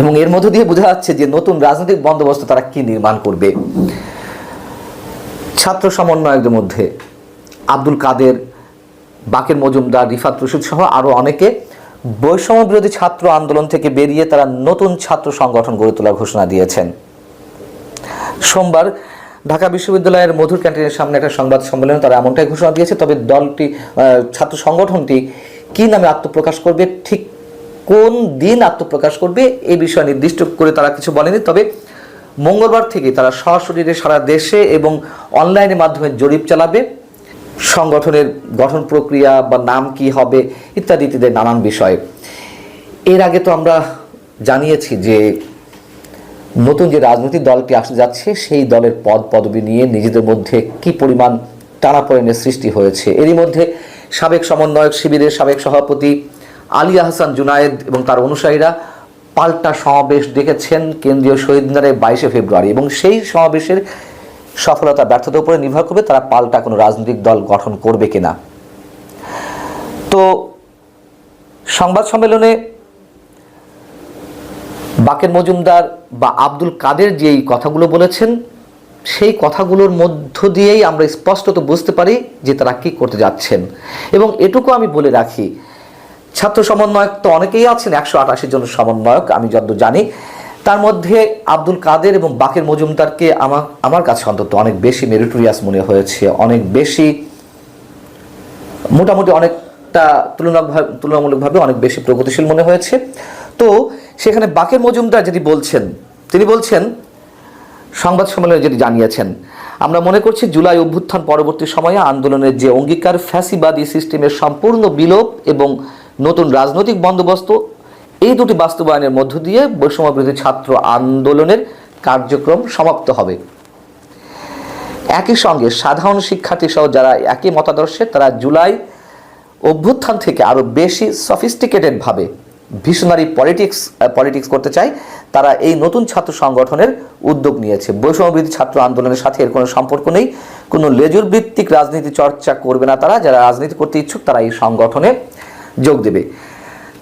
এবং এর মধ্য দিয়ে বোঝা যাচ্ছে যে নতুন রাজনৈতিক বন্দোবস্ত তারা কি নির্মাণ করবে। ছাত্র সমন্বয়কদের মধ্যে আব্দুল কাদের, বাকের মজুমদার, রিফাত রশিদ সহ আরও অনেকে বৈষম্য বিরোধী ছাত্র আন্দোলন থেকে বেরিয়ে তারা নতুন ছাত্র সংগঠন গড়ে তোলার ঘোষণা দিয়েছেন। সোমবার ঢাকা বিশ্ববিদ্যালয়ের মধুর ক্যান্টিনের সামনে একটা সংবাদ সম্মেলনে তারা এমনটাই ঘোষণা দিয়েছে, তবে দলটি ছাত্র সংগঠনটি কি নামে আত্মপ্রকাশ করবে, ঠিক কোন দিন আত্মপ্রকাশ করবে? এই বিষয়ে নির্দিষ্ট করে তারা কিছু বলেনি। তবে মঙ্গলবার থেকে তারা সশরীরে সারা দেশে এবং অনলাইনের মাধ্যমে জরিপ চালাবে। সংগঠনের গঠন প্রক্রিয়া বা নাম কি হবে ইত্যাদি ইত্যাদি নানান বিষয়। এর আগে তো আমরা জানিয়েছি যে নতুন যে রাজনৈতিক দলটি আসতে যাচ্ছে, সেই দলের পদ পদবি নিয়ে নিজেদের মধ্যে কি পরিমাণ টানাপোড়েনের সৃষ্টি হয়েছে? এরই মধ্যে সাবেক সমন্বয়ক শিবিরের সাবেক সভাপতি আলী আহসান জুনায়েদ এবং তার অনুসারীরা পাল্টা সমাবেশ ডেকেছেন কেন্দ্রীয় শহীদ মিনারে বাইশে ফেব্রুয়ারি এবং সেই সমাবেশের সফলতা ব্যর্থতার উপরে নির্ভর করবে তারা পাল্টা কোনো রাজনৈতিক দল গঠন করবে কিনা। তো সংবাদ সম্মেলনে বাকের মজুমদার বা আব্দুল কাদের যে এই কথাগুলো বলেছেন, সেই কথাগুলোর মধ্য দিয়েই আমরা স্পষ্টত বুঝতে পারি যে তারা কী করতে যাচ্ছেন। এবং এটুকু আমি বলে রাখি ছাত্র সমন্বয়ক তো অনেকেই আছেন, একশো আটাশি জন সমন্বয়ক, আমি যতদূর জানি। তার মধ্যে আব্দুল কাদের এবং বাকের মজুমদারকে আমার আমার কাছে অন্তত অনেক বেশি মেরিটোরিয়াস মনে হয়েছে, অনেক বেশি, মোটামুটি অনেকটা তুলনাভাবে তুলনামূলকভাবে অনেক বেশি প্রগতিশীল মনে হয়েছে। তো সেখানে বাকের মজুমদার যেটি বলছেন, তিনি বলছেন, সংবাদ সম্মেলনে যেটি জানিয়েছেন, আমরা মনে করছি জুলাই অভ্যুত্থান পরবর্তী সময়ে আন্দোলনের যে অঙ্গীকার, ফ্যাসিবাদী সিস্টেমের সম্পূর্ণ বিলোপ এবং নতুন রাজনৈতিক বন্দোবস্ত। এই দুটি বাস্তবায়নের মধ্য দিয়ে বৈষম্যবিরোধী ছাত্র আন্দোলনের কার্যক্রম সমাপ্ত হবে। একই সঙ্গে সাধারণ শিক্ষার্থী সহ যারা একই মতাদর্শে, তারা জুলাই অভ্যুত্থান থেকে আরও বেশি সফিস্টিকেটেড ভাবে ভিশনারি পলিটিক্স পলিটিক্স করতে চায়, তারা এই নতুন ছাত্র সংগঠনের উদ্যোগ নিয়েছে। বৈষম্যবিরোধী ছাত্র আন্দোলনের সাথে এর কোনো সম্পর্ক নেই, কোনো লেজুর ভিত্তিক রাজনীতি চর্চা করবে না তারা। যারা রাজনীতি করতে ইচ্ছুক, তারা এই সংগঠনে যোগ দেবে।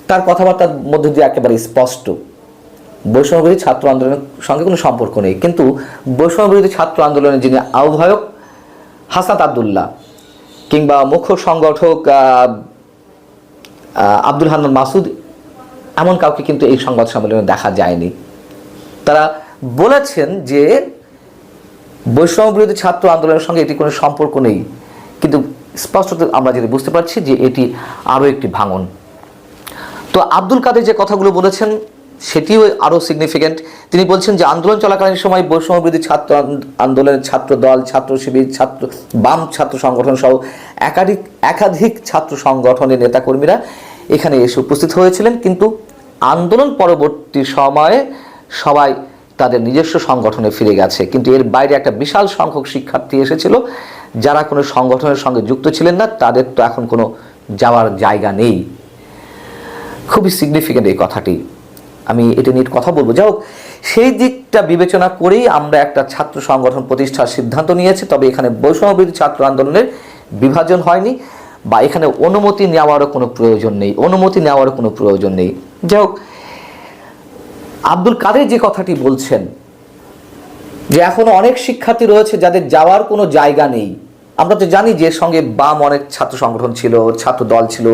তার কথাবার্তার মধ্যে দিয়ে একেবারে স্পষ্ট। বৈষম্যবিরোধী ছাত্র আন্দোলনের সঙ্গে কোনো সম্পর্ক নেই। কিন্তু বৈষম্যবিরোধী ছাত্র আন্দোলনের যিনি আহ্বায়ক হাসাত আবদুল্লাহ কিংবা মুখ্য সংগঠক আব্দুল হান্নান মাসুদ, এমন কাউকে কিন্তু এই সংবাদ সম্মেলনে দেখা যায়নি। তারা বলেছেন যে বৈষম্য বিরোধী ছাত্র আন্দোলনের সঙ্গে এটি কোনো সম্পর্ক নেই। স্পষ্টত আমরা যেটা বুঝতে পারছি যে এটি আরও একটি ভাঙন। তো আব্দুল কাদের যে কথাগুলো বলেছেন, সেটিও আরও সিগনিফিক্যান্ট তিনি বলছেন যে, আন্দোলন চলাকালীন সময় বৈষম্যবিরোধী ছাত্র আন- আন্দোলনের ছাত্র দল, ছাত্র শিবির, ছাত্র, বাম ছাত্র সংগঠন সহ একাধিক একাধিক ছাত্র সংগঠনের নেতাকর্মীরা এখানে এসে উপস্থিত হয়েছিলেন। কিন্তু আন্দোলন পরবর্তী সময়ে সবাই তাদের নিজস্ব সংগঠনে ফিরে গেছে। কিন্তু এর বাইরে একটা বিশাল সংখ্যক শিক্ষার্থী এসেছিল। যারা কোনো সংগঠনের সঙ্গে যুক্ত ছিলেন না, তাদের তো এখন কোনো যাওয়ার জায়গা নেই। খুবই সিগনিফিক্যান্ট এই কথাটি। আমি এটা নিয়ে কথা বলব। যাই সেই দিকটা বিবেচনা করেই আমরা একটা ছাত্র সংগঠন প্রতিষ্ঠার সিদ্ধান্ত নিয়েছি, তবে এখানে বৈষম্যবিরোধী ছাত্র আন্দোলনের বিভাজন হয়নি বা এখানে অনুমতি নেওয়ারও কোনো প্রয়োজন নেই, অনুমতি নেওয়ারও কোনো প্রয়োজন নেই। যাই হোক, আব্দুল কাদের যে কথাটি বলছেন যে এখনও অনেক শিক্ষার্থী রয়েছে যাদের যাওয়ার কোনো জায়গা নেই। আমরা তো জানি যে সঙ্গে বাম অনেক ছাত্র সংগঠন ছিল, ছাত্র দল ছিল।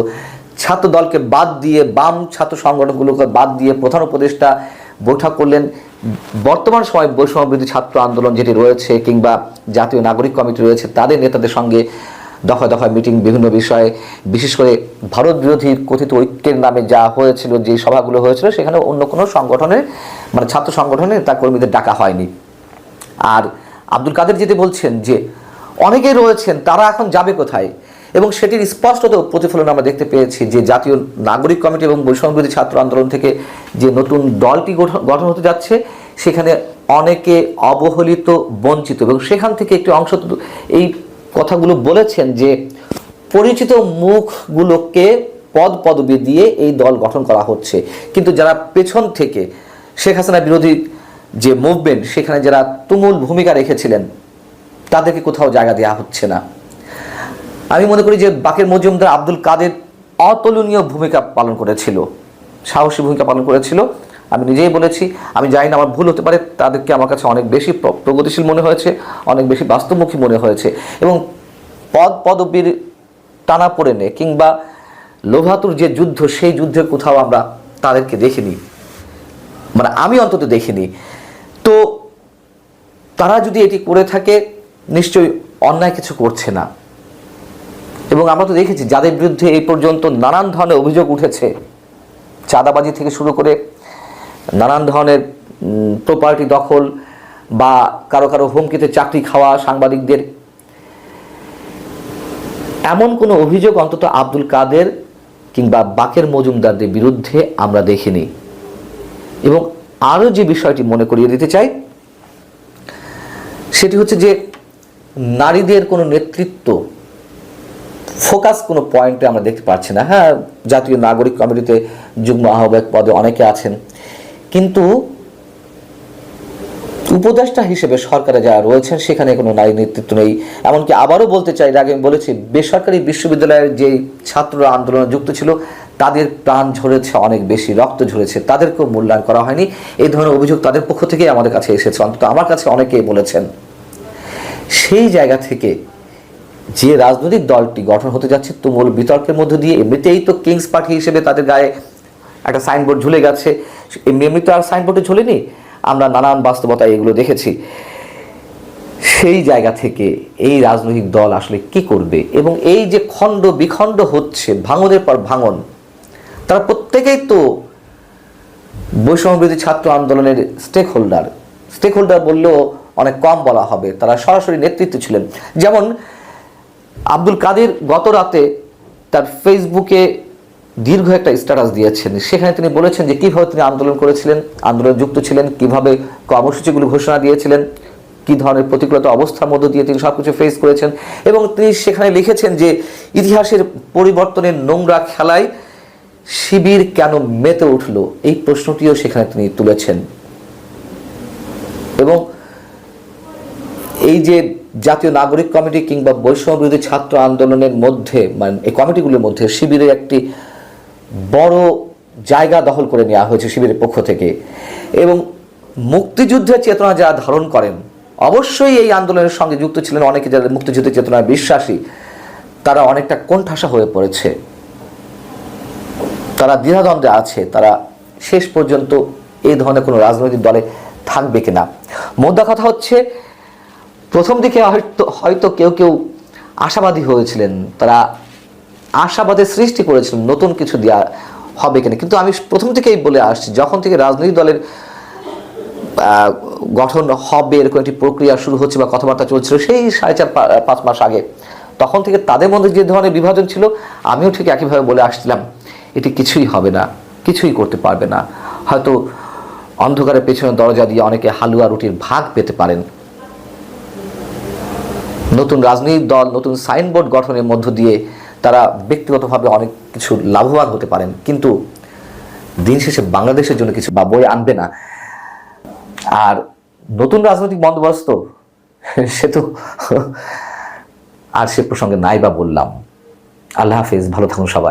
ছাত্র দলকে বাদ দিয়ে বাম ছাত্র সংগঠনগুলোকে বাদ দিয়ে প্রধান উপদেষ্টা বৈঠক করলেন। বর্তমান সময় বৈষম্যবিরোধী ছাত্র আন্দোলন যেটি রয়েছে কিংবা জাতীয় নাগরিক কমিটি রয়েছে, তাদের নেতাদের সঙ্গে দফায় দফায় মিটিং বিভিন্ন বিষয়ে, বিশেষ করে ভারত বিরোধী কথিত ঐক্যের নামে যা হয়েছিল, যে সভাগুলো হয়েছিল, সেখানে অন্য কোনো সংগঠনের মানে ছাত্র সংগঠনের তার কর্মীদের ডাকা হয়নি। আর আব্দুল কাদের যেটি বলছেন যে অনেকে রয়েছেন, তারা এখন যাবে কোথায়? এবং সেটির স্পষ্টত প্রতিফলন আমরা দেখতে পেয়েছি যে জাতীয় নাগরিক কমিটি এবং বৈষম্যবিরোধী ছাত্র আন্দোলন থেকে যে নতুন দলটি গঠন হতে যাচ্ছে, সেখানে অনেকে অবহেলিত, বঞ্চিত এবং সেখান থেকে একটি অংশ এই কথাগুলো বলেছেন যে পরিচিত মুখগুলোকে পদ পদবি দিয়ে এই দল গঠন করা হচ্ছে। কিন্তু যারা পেছন থেকে শেখ হাসিনা বিরোধী যে মুভমেন্ট সেখানে যারা তুমুল ভূমিকা রেখেছিলেন, তাদেরকে কোথাও জায়গা দেওয়া হচ্ছে না। আমি মনে করি যে বাকের মজুমদার আব্দুল কাদের অতুলনীয় ভূমিকা পালন করেছিল, সাহসী ভূমিকা পালন করেছিল। আমি নিজেই বলেছি, আমি জানি না আমার ভুল হতে পারে, তাদেরকে আমার কাছে অনেক বেশি প্রগতিশীল মনে হয়েছে, অনেক বেশি বাস্তবমুখী মনে হয়েছে এবং পদ পদবীর টানা পড়ে নে কিংবা লোভাতুর যে যুদ্ধ, সেই যুদ্ধে কোথাও আমরা তাদেরকে দেখিনি। মানে আমি অন্তত দেখিনি। তারা যদি এটি করে থাকে, নিশ্চয়ই অন্যায় কিছু করছে না। এবং আমরা তো দেখেছি, যাদের বিরুদ্ধে এই পর্যন্ত নানান ধরনের অভিযোগ উঠেছে, চাঁদাবাজি থেকে শুরু করে নানান ধরনের প্রপার্টি দখল বা কারও কারও হুমকিতে চাকরি খাওয়া সাংবাদিকদের, এমন কোনো অভিযোগ অন্তত আব্দুল কাদের কিংবা বাকের মজুমদারদের বিরুদ্ধে আমরা দেখিনি। এবং আরও যে বিষয়টি মনে করিয়ে দিতে চাই সেটি হচ্ছে যে নারীদের কোনো নেতৃত্ব ফোকাস কোনো পয়েন্টে আমরা দেখতে পাচ্ছি না। হ্যাঁ জাতীয় নাগরিক কমিটিতে যুগ্ম আহ্বায়ক পদে অনেকে আছেন। কিন্তু উপদেষ্টা হিসেবে সরকারে যারা রয়েছেন, সেখানে কোনো নারী নেতৃত্ব নেই। এমনকি আবারও বলতে চাই, আগে আমি বলেছি, বেসরকারি বিশ্ববিদ্যালয়ের যে ছাত্ররা আন্দোলনে যুক্ত ছিল তাদের প্রাণ ঝরেছে, অনেক বেশি রক্ত ঝরেছে, তাদেরকেও মূল্যায়ন করা হয়নি। এই ধরনের অভিযোগ তাদের পক্ষ থেকেই আমাদের কাছে এসেছে। অন্তত আমার কাছে অনেকেই বলেছেন। সেই জায়গা থেকে যে রাজনৈতিক দলটি গঠন হতে যাচ্ছে, তুমুল বিতর্কের মধ্য দিয়ে, এমনিতেই তো কিংস পার্টি হিসেবে তাদের গায়ে একটা সাইনবোর্ড ঝুলে গেছে। এমনি এমনি তো আর সাইনবোর্ডে ঝুলেনি। আমরা নানান বাস্তবতায় এগুলো দেখেছি। সেই জায়গা থেকে এই রাজনৈতিক দল আসলে কি করবে? এবং এই যে খণ্ড বিখণ্ড হচ্ছে, ভাঙনের পর ভাঙন তারা প্রত্যেকেই তো বৈষম্যবিরোধী ছাত্র আন্দোলনের স্টেক হোল্ডার স্টেক হোল্ডার বললেও অনেক কম বলা হবে। তারা সরাসরি নেতৃত্ব ছিলেন। যেমন আব্দুল কাদের গত রাতে তার ফেসবুকে দীর্ঘ একটা স্ট্যাটাস দিয়েছেন। সেখানে তিনি বলেছেন যে কীভাবে তিনি আন্দোলন করেছিলেন, আন্দোলনে যুক্ত ছিলেন, কীভাবে কর্মসূচিগুলো ঘোষণা দিয়েছিলেন, কি ধরনের প্রতিকূলতা অবস্থার মধ্য দিয়ে তিনি সবকিছু ফেস করেছেন। এবং তিনি সেখানে লিখেছেন যে ইতিহাসের পরিবর্তনের নোংরা খেলায় শিবির কেন মেতে উঠল? এই প্রশ্নটিও সেখানে তিনি তুলেছেন। এবং এই যে জাতীয় নাগরিক কমিটি কিংবা বৈষম্য বিরোধী ছাত্র আন্দোলনের মধ্যে মানে এই কমিটিগুলোর মধ্যে শিবিরের একটি বড় জায়গা দখল করে নেওয়া হয়েছে শিবিরের পক্ষ থেকে। এবং মুক্তিযুদ্ধের চেতনা যারা ধারণ করেন, অবশ্যই এই আন্দোলনের সঙ্গে যুক্ত ছিলেন অনেকে যারা মুক্তিযুদ্ধের চেতনায় বিশ্বাসী, তারা অনেকটা কোণঠাসা হয়ে পড়েছে। তারা দ্বিধাদ্বন্দ্বে আছে, তারা শেষ পর্যন্ত এই ধরনের কোনো রাজনৈতিক দলে থাকবে কিনা। মোদ্দা কথা হচ্ছে, প্রথম দিকে হয়তো হয়তো কেউ কেউ আশাবাদী হয়েছিলেন, তারা আশাবাদের সৃষ্টি করেছিলেন নতুন কিছু দেওয়া হবে কিনা। কিন্তু আমি প্রথম থেকেই বলে আসছি, যখন থেকে রাজনৈতিক দলের গঠন হবে, এরকম একটি প্রক্রিয়া শুরু হচ্ছে বা কথাবার্তা চলছিল সেই সাড়ে চার পাঁচ মাস আগে, তখন থেকে তাদের মধ্যে যে ধরনের বিভাজন ছিল, আমিও ঠিক একইভাবে বলে আসছিলাম। এটি কিছুই হবে না, কিছুই করতে পারবে না। হয়তো অন্ধকারের পেছনে দরজা দিয়ে অনেকে হালুয়া রুটির ভাগ পেতে পারেন। নতুন রাজনৈতিক দল, নতুন সাইনবোর্ড গঠনের মধ্য দিয়ে তারা ব্যক্তিগতভাবে অনেক কিছু লাভবান হতে পারেন। কিন্তু দিন শেষে বাংলাদেশের জন্য কিছু বা বই আনবে না। আর নতুন রাজনৈতিক বন্দোবস্ত, সে তো আর সে প্রসঙ্গে নাই বা বললাম। আল্লাহ হাফিজ, ভালো থাকুন সবাই।